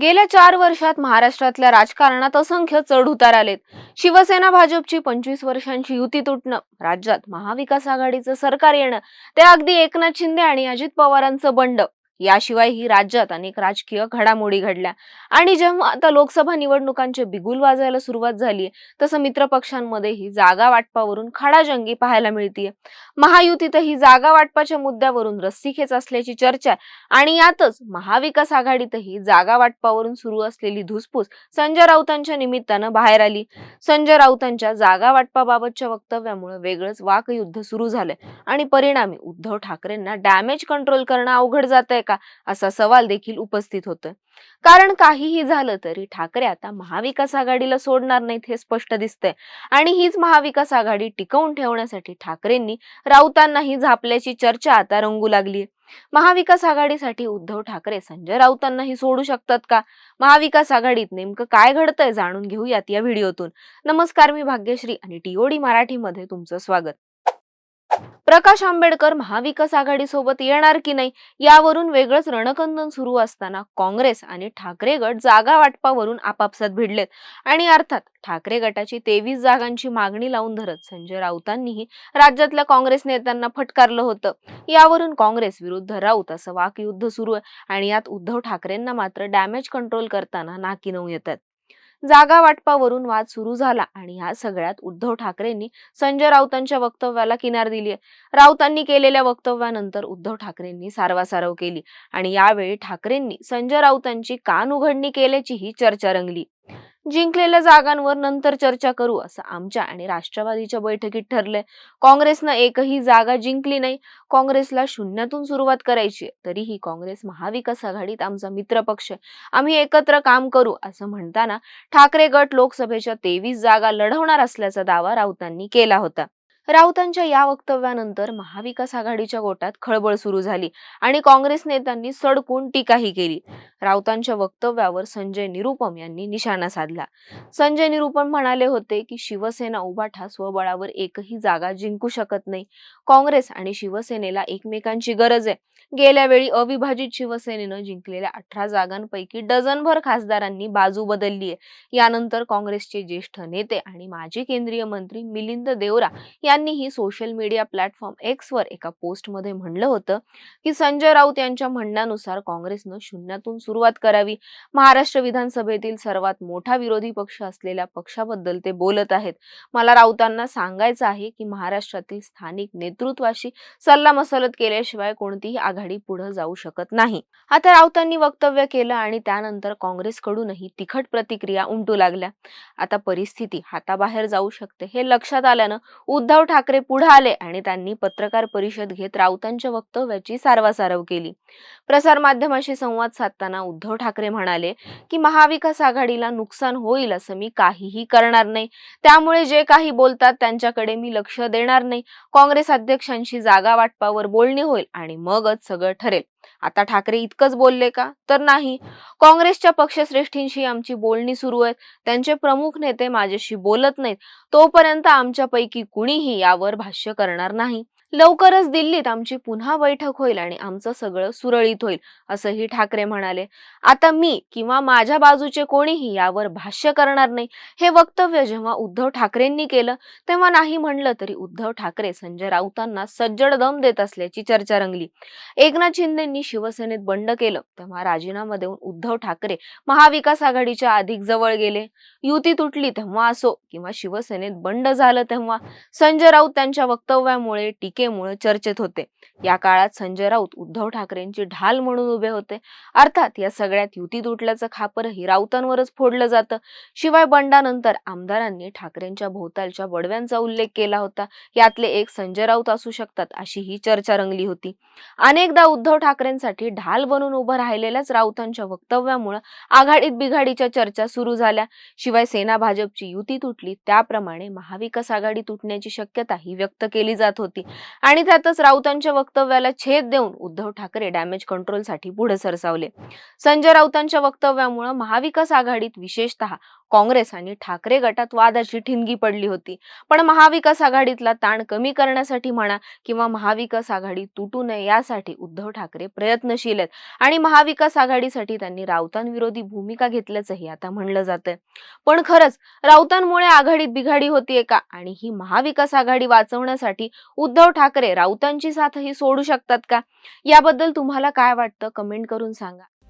गेल्या चार वर्षात महाराष्ट्रातल्या राजकारणात असंख्य चढ उतार आलेत. शिवसेना भाजपची पंचवीस वर्षांची युती तुटणं राज्यात महाविकास आघाडीचं सरकार येणं ते अगदी एकनाथ शिंदे आणि अजित पवारांचं बंड. याशिवाय ही राज्यात अनेक राजकीय घडामोडी घडल्या. आणि जेव्हा आता लोकसभा निवडणुकांचे बिगुल वाजायला सुरुवात झाली तसं मित्रपक्षांमध्येही जागा वाटपावरून खडाजंगी पाहायला मिळतीये. महायुतीतही जागा वाटपाच्या मुद्द्यावरून रस्सीखेच असल्याची चर्चा आहे. आणि यातच महाविकास आघाडीतही जागा वाटपावरून सुरू असलेली धुसफूस संजय राऊतांच्या निमित्तानं बाहेर आली. संजय राऊतांच्या जागा वाटपाबाबतच्या वक्तव्यामुळे वेगळंच वाकयुद्ध सुरू झालंय. आणि परिणामी उद्धव ठाकरेंना डॅमेज कंट्रोल करणं अवघड जात आहे का? असा सवाल देखील उपस्थित होतोय कारण काहीही झालं तरी ठाकरे आता महाविकास आघाडीला सोडणार नाहीत हे स्पष्ट दिसतंय. आणि हीच महाविकास आघाडी टिकवून ठेवण्यासाठी ठाकरेंनी राऊतांनाही झापल्याची चर्चा आता रंगू लागली महाविकास आघाडीसाठी उद्धव ठाकरे संजय राऊतांनाही सोडू शकतात का? महाविकास आघाडीत नेमकं काय घडतंय जाणून घेऊयात या व्हिडिओतून. नमस्कार मी भाग्यश्री आणि टीओडी मराठीमध्ये तुमचं स्वागत. प्रकाश आंबेडकर महाविकास आघाडी सोबत येणार की नाही यावरून वेगळंच रणकंदन सुरू असताना काँग्रेस आणि ठाकरे गट जागा वाटपावरून आपापसात भिडलेत. आणि अर्थात ठाकरे गटाची तेवीस जागांची मागणी लावून धरत संजय राऊतांनीही राज्यातल्या काँग्रेस नेत्यांना फटकारलं होतं. यावरून काँग्रेस विरुद्ध राऊत असं वाकयुद्ध सुरू आहे आणि यात उद्धव ठाकरेंना मात्र डॅमेज कंट्रोल करताना नाकी नऊ येतात. जागा वाटपावरून वाद सुरू झाला आणि या सगळ्यात उद्धव ठाकरेंनी संजय राऊतांच्या वक्तव्याला किनार दिली. राऊतांनी केलेल्या वक्तव्यानंतर उद्धव ठाकरेंनी सारवासारव केली आणि यावेळी ठाकरेंनी संजय राऊतांची कान उघडणी केल्याचीही चर्चा रंगली. जिंकलेल्या जागांवर नंतर चर्चा करू असं आमच्या आणि राष्ट्रवादीच्या बैठकीत ठरलंय. काँग्रेसनं एकही जागा जिंकली नाही. काँग्रेसला शून्यातून सुरुवात करायची आहे. तरीही काँग्रेस महाविकास आघाडीत आमचा मित्रपक्ष आहे. आम्ही एकत्र काम करू असं म्हणताना ठाकरे गट लोकसभेच्या तेवीस जागा लढवणार असल्याचा दावा राऊतांनी केला होता. राऊतांच्या या वक्तव्यानंतर महाविकास आघाडीच्या गोटात खळबळ सुरू झाली आणि काँग्रेस नेत्यांनी सडकून टीकाही केली. राऊतांच्या वक्तव्यावर संजय निरुपम यांनी निशाणा साधला. संजय निरुपम म्हणाले होते की शिवसेना उभाठा स्वबळावर एकही जागा जिंकू शकत नाही. काँग्रेस आणि शिवसेनेला एकमेकांची गरज आहे. गेल्या वेळी अविभाजित शिवसेनेनं जिंकलेल्या अठरा जागांपैकी डझनभर खासदारांनी बाजू बदलली आहे. यानंतर काँग्रेसचे ज्येष्ठ नेते आणि माजी केंद्रीय मंत्री मिलिंद देवरा यांनीही सोशल मीडिया प्लॅटफॉर्म एक्स वर एका पोस्टमध्ये म्हणलं होतं की संजय राऊत यांच्या म्हणण्यानुसार काँग्रेसनं शून्यातून सुरुवात करावी. महाराष्ट्र विधानसभेतील सर्वात मोठा विरोधी पक्ष असलेल्या पक्षाबद्दल ते बोलत आहेत. मला राऊतांना सांगायचं आहे की महाराष्ट्रातील स्थानिक नेतृत्वाशी सल्लामसलत केल्याशिवाय कोणतीही आघाडी पुढे जाऊ शकत नाही. आता राऊतांनी वक्तव्य केलं आणि त्यानंतर काँग्रेसकडूनही तिखट प्रतिक्रिया उमटू लागल्या. आता परिस्थिती हाताबाहेर जाऊ शकते हे लक्षात आल्यानं उद्धव ठाकरे पुढे आले आणि त्यांनी पत्रकार परिषद घेत राऊतांच्या वक्तव्याची सारवासारव केली. प्रसार माध्यमाशी संवाद साधताना उद्धव ठाकरे म्हणाले की महाविकास आघाडीला नुकसान होईल असं मी काहीही करणार नाही. त्यामुळे जे काही बोलतात त्यांच्याकडे मी लक्ष देणार नाही. काँग्रेस अध्यक्षांशी जागा वाटपावर बोलणी होईल आणि मगच सगळं ठरेल. आता ठाकरे इतकंच बोलले का? तर नाही. काँग्रेसच्या पक्षश्रेष्ठींशी आमची बोलणी सुरू आहेत. त्यांचे प्रमुख नेते माझ्याशी बोलत नाहीत. तोपर्यंत आमच्यापैकी कुणीही यावर भाष्य करणार नाही. लवकरच दिल्लीत आमची पुन्हा बैठक होईल आणि आमचं सगळं सुरळीत होईल असंही ठाकरे म्हणाले. आता मी किंवा माझ्या बाजूचे कोणीही यावर भाष्य करणार नाही. हे वक्तव्य जेव्हा उद्धव ठाकरेंनी केलं तेव्हा नाही म्हणलं तरी उद्धव ठाकरे संजय राऊतांना सज्जड दम देत असल्याची चर्चा रंगली. एकनाथ शिंदेनी शिवसेनेत बंड केलं तेव्हा राजीनामा देऊन उद्धव ठाकरे महाविकास आघाडीच्या अधिक जवळ गेले. युती तुटली तेव्हा असो किंवा शिवसेनेत बंड झालं तेव्हा संजय राऊत त्यांच्या वक्तव्यामुळे टीकेमुळे चर्चेत होते. या काळात संजय राऊत उद्धव ठाकरेंची ढाल म्हणून उभे होते. अर्थात या सगळ्यात युती तुटल्याचं खापरही राऊतांवरच फोडलं जातं. शिवाय बंडानंतर आमदारांनी ठाकरेंच्या भोवतालच्या बडव्यांचा उल्लेख केला होता. यातले एक संजय राऊत असू शकतात अशी ही चर्चा रंगली होती. अनेकदा उद्धव ठाकरे ठाकरेंसाठी ढाल बनून उभं राहिलेल्याच राऊतांच्या वक्तव्यामुळे आघाडीत बिघाडीच्या चर्चा सुरू झाल्या. शिवाय सेना भाजपची युती तुटली त्याप्रमाणे महाविकास आघाडी तुटण्याची शक्यता ही व्यक्त केली जात होती. आणि त्यातच राऊतांच्या वक्तव्याला छेद देऊन उद्धव ठाकरे डॅमेज कंट्रोलसाठी पुढे सरसावले. संजय राऊतांच्या वक्तव्यामुळे महाविकास आघाडीत विशेषतः काँग्रेस आणि ठाकरे गटात वादाची ठिणगी पडली होती. पण महाविकास आघाडीतला ताण कमी करण्यासाठी म्हणा किंवा महाविकास आघाडी तुटू नये यासाठी उद्धव ठाकरे प्रयत्नशील आहेत. आणि महाविकास आघाडीसाठी त्यांनी राऊतांविरोधी भूमिका घेतल्याचंही आता म्हणलं जातंय. पण खरंच राऊतांमुळे आघाडीत बिघाडी होतीये का? आणि ही महाविकास आघाडी वाचवण्यासाठी उद्धव ठाकरे राऊतांची साथही सोडू शकतात का? याबद्दल तुम्हाला काय वाटतं? कमेंट करून सांगा.